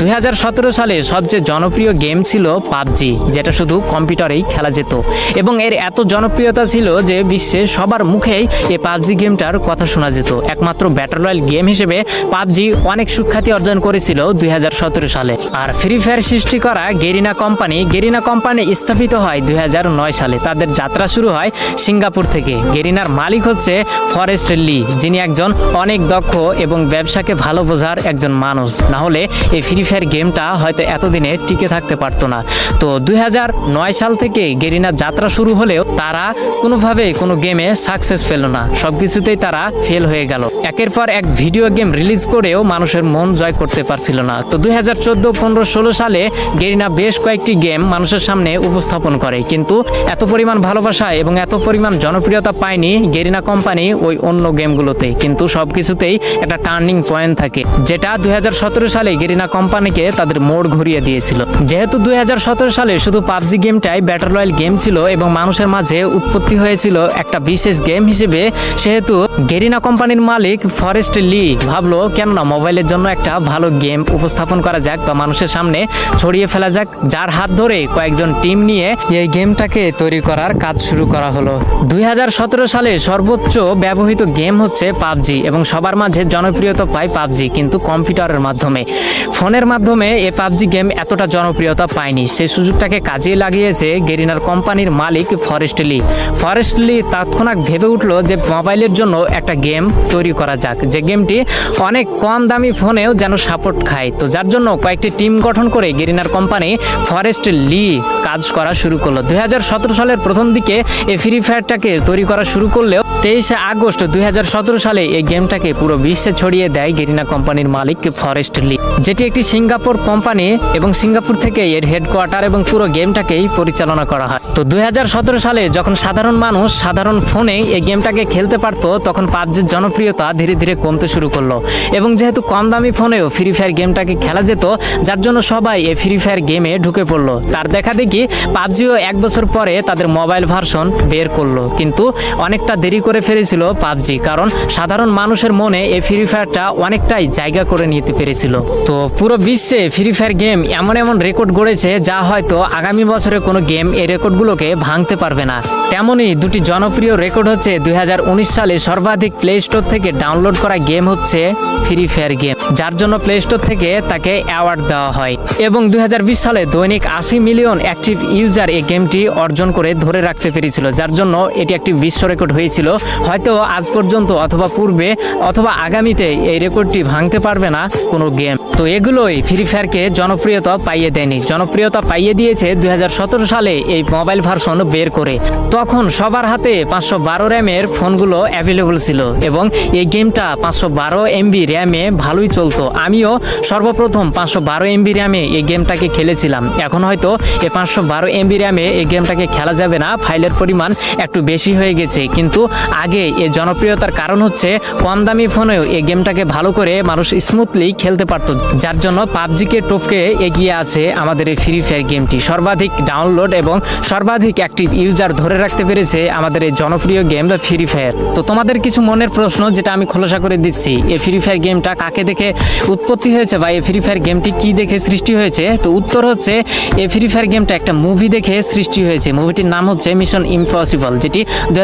দুই হাজার সতেরো সালে সবচেয়ে জনপ্রিয় গেম ছিল পাবজি, যেটা শুধু কম্পিউটারেই খেলা যেত। এবং এর এত জনপ্রিয়তা ছিল যে বিশ্বে সবার মুখেই এই পাবজি গেমটার কথা শোনা যেত। একমাত্র ব্যাটল রয়্যাল গেম হিসেবে পাবজি অনেক সুখ্যাতি অর্জন করেছিল দুই সালে। আর ফ্রি ফায়ার সৃষ্টি করা গেরিনা কোম্পানি গেরিনা কোম্পানি স্থাপিত হয় দুই হাজার নয় সালে। তাদের যাত্রা শুরু হয় সিঙ্গাপুর থেকে। গেরিনার মালিক হচ্ছে ফরেস্ট লি যিনি একজন অনেক দক্ষ এবং ব্যবসাকে ভালো বোঝার একজন মানুষ। না হলে এই ফ্রি ফায়ার গেমটা হয়তো এতদিনে টিকে থাকতে পারতো না। তো দুই সাল থেকে গেরিনার যাত্রা শুরু হলেও তারা কোনোভাবে কোনো গেমে সাকসেস পেল না। সব কিছুতেই তারা ফেল হয়ে গেল। একের পর এক ভিডিও গেম রিলিজ করেও মানুষের মন জয় করতে পারছিল না। তো দুই হাজার চোদ্দ, পনেরো, ষোলো সালে গেরিনা বেশ কয়েকটি গেম মানুষের সামনে উপস্থাপন করে। কিন্তু এত পরিমাণ ভালোবাসা এবং এত পরিমাণ জনপ্রিয়তা পায়নি গেরিনা কোম্পানি ওই অন্য গেমগুলোতে কিন্তু সব কিছুতেই একটা টার্নিং পয়েন্ট থাকে, যেটা দুই হাজার সতেরো সালে গেরিনা কোম্পানিকে তাদের মোড় ঘুরিয়ে দিয়েছিল। যেহেতু দুই হাজার সতেরো সালে শুধু পাবজি গেমটাই ব্যাটল রয়্যাল গেম ছিল এবং মানুষের মাঝে উৎপত্তি হয়েছিল একটা বিশেষ গেম হিসেবে, সেহেতু গেরিনা কোম্পানির মালিক ফরেস্ট লি ভাবলো, কেননা মোবাইলের জন্য একটা ভালো গেম উপস্থাপন করা যাক বা মানুষের সামনে ছড়িয়ে ফেলা যাক। যার হাত ধরে কয়েকজন টিম নিয়ে এই গেমটাকে তৈরি করার কাজ শুরু করা হলো। দুই হাজার সতেরো সালে সর্বোচ্চ ব্যবহৃত গেম হচ্ছে পাবজি এবং সবার মাঝে জনপ্রিয়তা পায় পাবজি, কিন্তু কম্পিউটারের মাধ্যমে। ফোনের মাধ্যমে এ পাবজি গেম এতটা জনপ্রিয়তা পায়নি। সেই সুযোগটাকে কাজে লাগিয়েছে গেরিনার কোম্পানির মালিক ফরেস্টলি ফরেস্টলি তৎক্ষণাৎ ভেবে উঠল যে মোবাইলের জন্য একটা গেম তৈরি করা যাক। যে গেমটি অনেক কম দামি ফোনেও যেন সাপোর্ট খায়। তো যার জন্য কয়েকটি টিম গঠন করে গেরিনার কোম্পানি ফরেস্ট লি কাজ করা শুরু করল। দু হাজার সতেরো সালের প্রথম দিকে এই ফ্রি ফায়ারটাকে তৈরি করা শুরু করলেও তেইশে আগস্ট দুই হাজার সতেরো সালে এই গেমটাকে পুরো বিশ্বে ছড়িয়ে দেয় গেরিনা কোম্পানির মালিক ফরেস্ট লি। যেটি একটি সিঙ্গাপুর কোম্পানি এবং সিঙ্গাপুর থেকে এর হেডকোয়ার্টার এবং পুরো গেমটাকেই পরিচালনা করা হয়। তো দুই হাজার সতেরো সালে যখন সাধারণ মানুষ সাধারণ ফোনে এই গেমটাকে খেলতে পারতো, তখন পাবজির জনপ্রিয়তা ধীরে ধীরে কমতে শুরু করল। এবং যেহেতু কম দামি ফোনেও ফ্রি ফায়ার গেমটাকে খেলা যেত, যার জন্য সবাই এই ফ্রি ফায়ার গেমে ঢুকে পড়ল। তার দেখা দেখি পাবজিও এক বছর পরে তাদের মোবাইল ভার্সন বের করল। কিন্তু অনেকটা দেরি করে ফেলেছিল পাবজি, কারণ সাধারণ মানুষের মনে এই ফ্রি ফায়ারটা অনেকটাই জায়গা করে নিতে পেরেছিল। তো পুরো বিশ্বে ফ্রি ফায়ার গেম এমন এমন রেকর্ড গড়েছে যা হয়তো আগামী বছরে কোনো গেম এই রেকর্ডগুলোকে ভাঙতে পারবে না। তেমনই দুটি জনপ্রিয় রেকর্ড হচ্ছে দু হাজার উনিশ সালে সর্বাধিক প্লে স্টোর থেকে ডাউনলোড করা গেম হচ্ছে ফ্রি ফায়ার গেম যার জন্য প্লে স্টোর থেকে তাকে অ্যাওয়ার্ড দেওয়া হয়। এবং দুই হাজার বিশ সালে দৈনিক আশি মিলিয়ন অ্যাক্টিভ ইউজার এই গেমটি অর্জন করে ধরে রাখতে পেরেছিল, যার জন্য এটি একটি বিশ্ব রেকর্ড হয়েছিল হয়তো আজ পর্যন্ত অথবা পূর্বে অথবা আগামীতে এই রেকর্ডটি ভাঙতে পারবে না কোনো গেম। তো এগুলোই ফ্রি ফায়ারকে জনপ্রিয়তা পাইয়ে দেয়নি। জনপ্রিয়তা পাইয়ে দিয়েছে দু হাজার সতেরো সালে এই মোবাইল ভার্সন বের করে। তখন সবার হাতে পাঁচশো বারো র্যামের ফোনগুলো অ্যাভেলেবল ছিল এবং এই গেমটা পাঁচশো বারো এমবি র্যামে ভালোই চলতো। আমিও সর্বপ্রথম পাঁচশো বারো এমবি র্যামে এই গেমটাকে খেলেছিলাম। এখন হয়তো এই পাঁচশো বারো এমবি র্যামে এই গেমটাকে খেলা যাবে না। ফাইলের পরিমাণ একটু বেশি হয়ে গেছে। কিন্তু আগে, এর জনপ্রিয়তার কারণ হচ্ছে কম দামি ফোনেও এই গেমটাকে ভালো করে মানুষ স্মুথলি খেলতে পারতো, যার জন্য পাবজিকে টপকে এগিয়ে আছে আমাদের এই ফ্রি ফায়ার গেমটি। সর্বাধিক ডাউনলোড এবং সর্বাধিক অ্যাক্টিভ ইউজার ধরে রাখতে পেরেছে আমাদের এই জনপ্রিয় গেম বা ফ্রি ফায়ার তো তোমাদের কিছু মনের প্রশ্ন যেটা আমি খোলসা করে দিচ্ছি, এই ফ্রি ফায়ার গেমটা কাকে দেখে উৎপত্তি হয়েছে বা এই ফ্রি ফায়ার গেমটি কি দেখে সৃষ্টি হয়েছে? তো উত্তর হচ্ছে, এই ফ্রি ফায়ার গেমটা একটা মুভি দেখে সৃষ্টি হয়েছে। মুভিটির নাম হচ্ছে মিশন ইম্পসিবল যেটি দু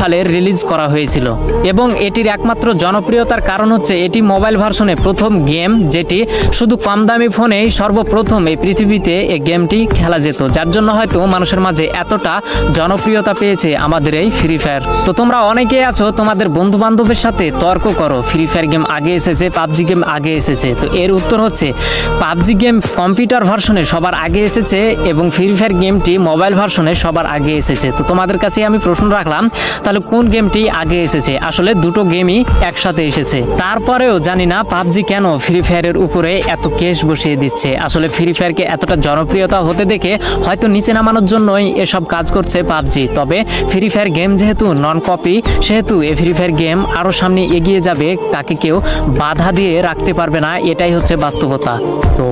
সালে রিলিজ করা হয়েছিল। এবং এটির একমাত্র জনপ্রিয়তার কারণ হচ্ছে এটি মোবাইল ভার্সনে প্রথম গেম যেটি শুধু কম দামি ফোনেই সর্বপ্রথম এই পৃথিবীতে এই গেমটি খেলা যেত। যার জন্য হয়তো মানুষের মাঝে এতটা জনপ্রিয়তা পেয়েছে আমাদের এই ফ্রি ফায়ার তো তোমরা অনেকেই আছো, তোমাদের বন্ধু বান্ধবের সাথে তর্ক করো ফ্রি ফায়ার গেম আগে এসেছে, পাবজি গেম আগে এসেছে। তো এর উত্তর হচ্ছে, পাবজি গেম কম্পিউটার ভার্সনে সবার আগে এসেছে এবং ফ্রি ফায়ার গেমটি মোবাইল ভার্সনে সবার আগে এসেছে। তো তোমাদের কাছে আমি প্রশ্ন রাখলাম, তাহলে কোন গেমটি আগে এসেছে। আসলে দুটো গেমই একসাথে এসেছে। তারপরেও জানি না পাবজি কেন ফ্রি ফায়ারের উপরে এত কেস বসিয়ে দিচ্ছে। আসলে ফ্রি ফায়ারকে এতটা জনপ্রিয়তা হতে দেখে হয়তো নিচে নামানোর জন্যই এসব কাজ করছে পাবজি। তবে ফ্রি ফায়ার গেম যেহেতু নন কপি সেহেতু এই ফ্রি ফায়ার গেম আরও সামনে এগিয়ে যাবে, তাকে কেউ বাধা দিয়ে রাখতে পারবে না, এটাই হচ্ছে বাস্তবতা। তো